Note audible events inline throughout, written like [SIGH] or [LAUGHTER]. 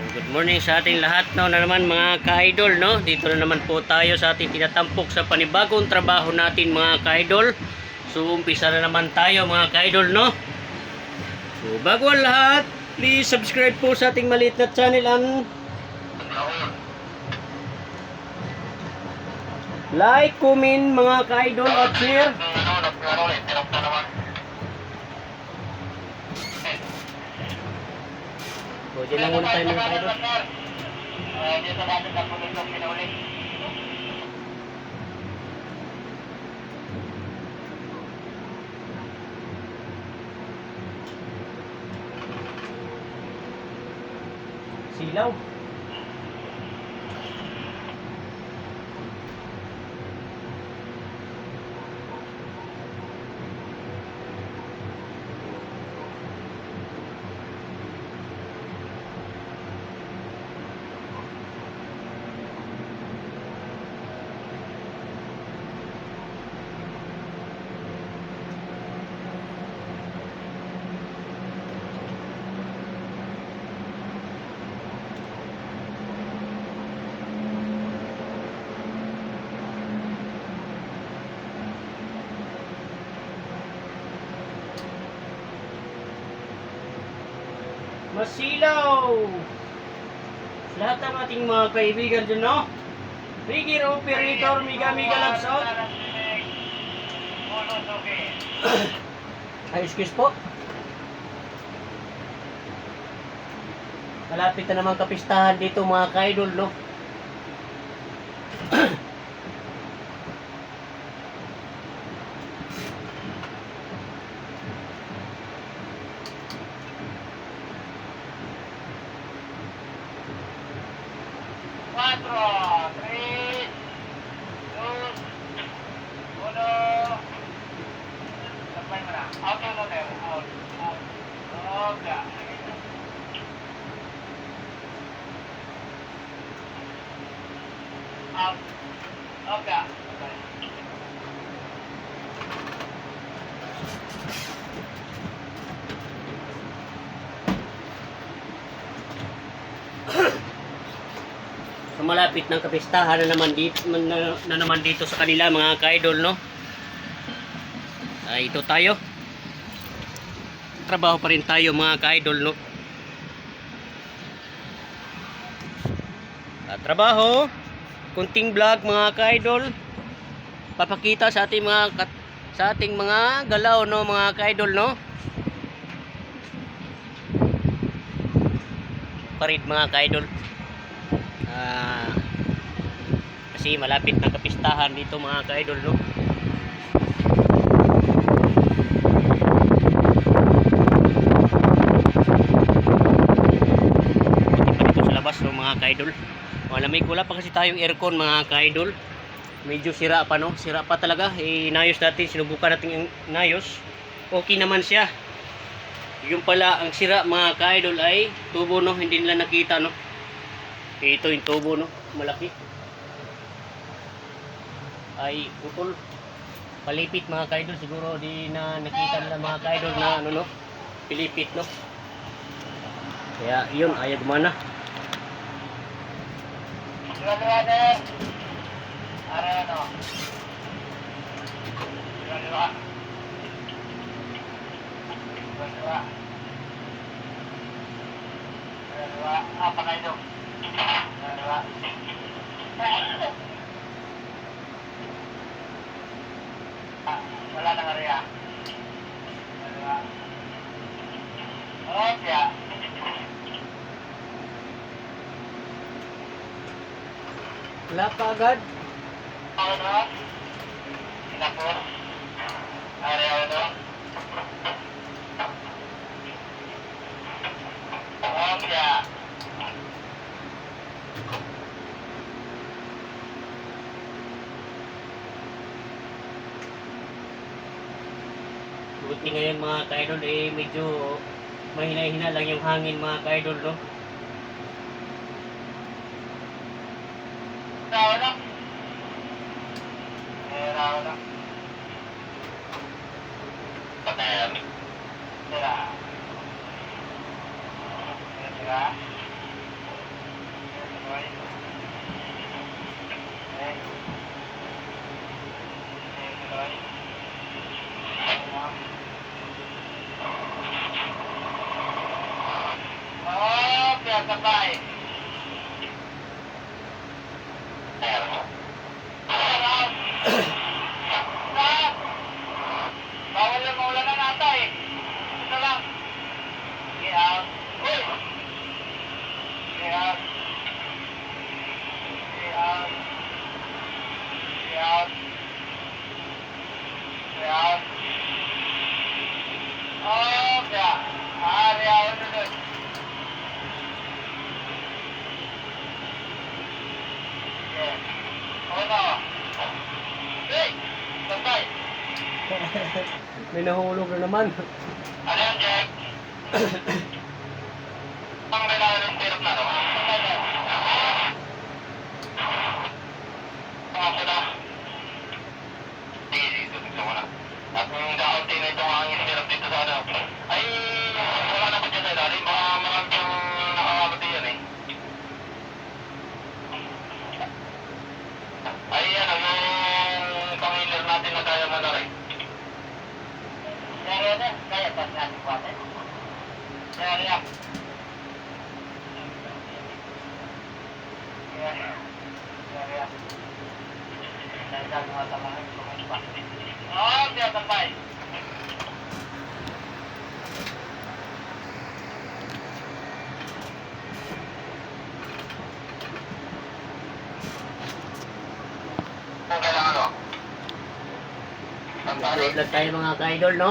So, good morning sa ating lahat no, na naman mga ka-idol no. Dito na naman po tayo sa ating tinatampok sa panibagong trabaho natin mga ka-idol. So umpisa na naman tayo mga ka-idol no. So bago ang lahat, please subscribe po sa ating maliit na channel ang like, comment mga ka-idol at share. So dyan lang muna tayo mga ka-idol. Silaw. Masilaw! Lahat ng ating mga kaibigan dyan, no? Rigger Operator, Miga Miga Labs out. [COUGHS] Ay, excuse po. Malapit na naman kapistahan dito mga ka-idol, no? Cuatro, tres, dos, uno. Sabay mo na. Out na na. Out. Out. Okay. Out. Okay. So malapit ng kapistahan na naman dito na, na naman dito sa kanila mga ka-idol no. Ay ito tayo. Trabaho pa rin tayo mga ka-idol no. At trabaho, kunting vlog mga ka-idol. Papakita sa ating mga sa ating mga galaw no mga ka-idol no. Parid mga ka-idol. Ah, kasi malapit na kapistahan dito mga ka-idol no. Ka-idol. Malamig wala pa kasi tayong aircon mga ka-idol. Medyo sira pa no, sira pa talaga. Inayos natin, sinubukan natin inayos. Okay naman siya. Yung pala ang sira mga ka-idol ay tubo no, hindi nila nakita no. Ito yung tubo, no? Malaki. Ay, putol. Palipit mga kaidol. Siguro di na nakita nila mga kaidol na ano, no? Pilipit, no? Kaya, yun. Ayaw gumana. Grabe. Are ano? Grabe. Grabe. Grabe. Apa kayo? Grabe. Wala nang area. Okay. Wala pa agad. Ano? Singapore? Are ano? Okay. Buti ngayon mga kaidol, eh, medyo mahina-hina lang yung hangin mga kaidol, no? bye. May nahulog na naman. Ano, Jack? [COUGHS] gagawa sa mga ito kung iba. Oo, siya tapay. Upload lang tayo mga ka-idol, no?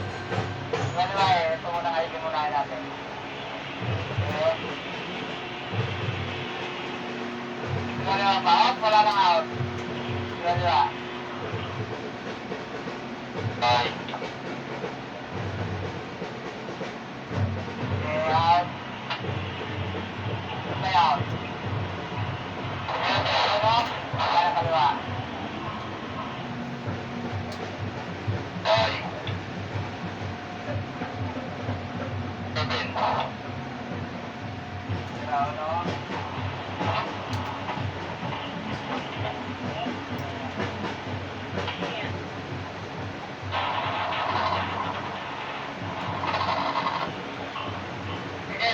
拜。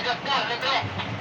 được, được, được, được.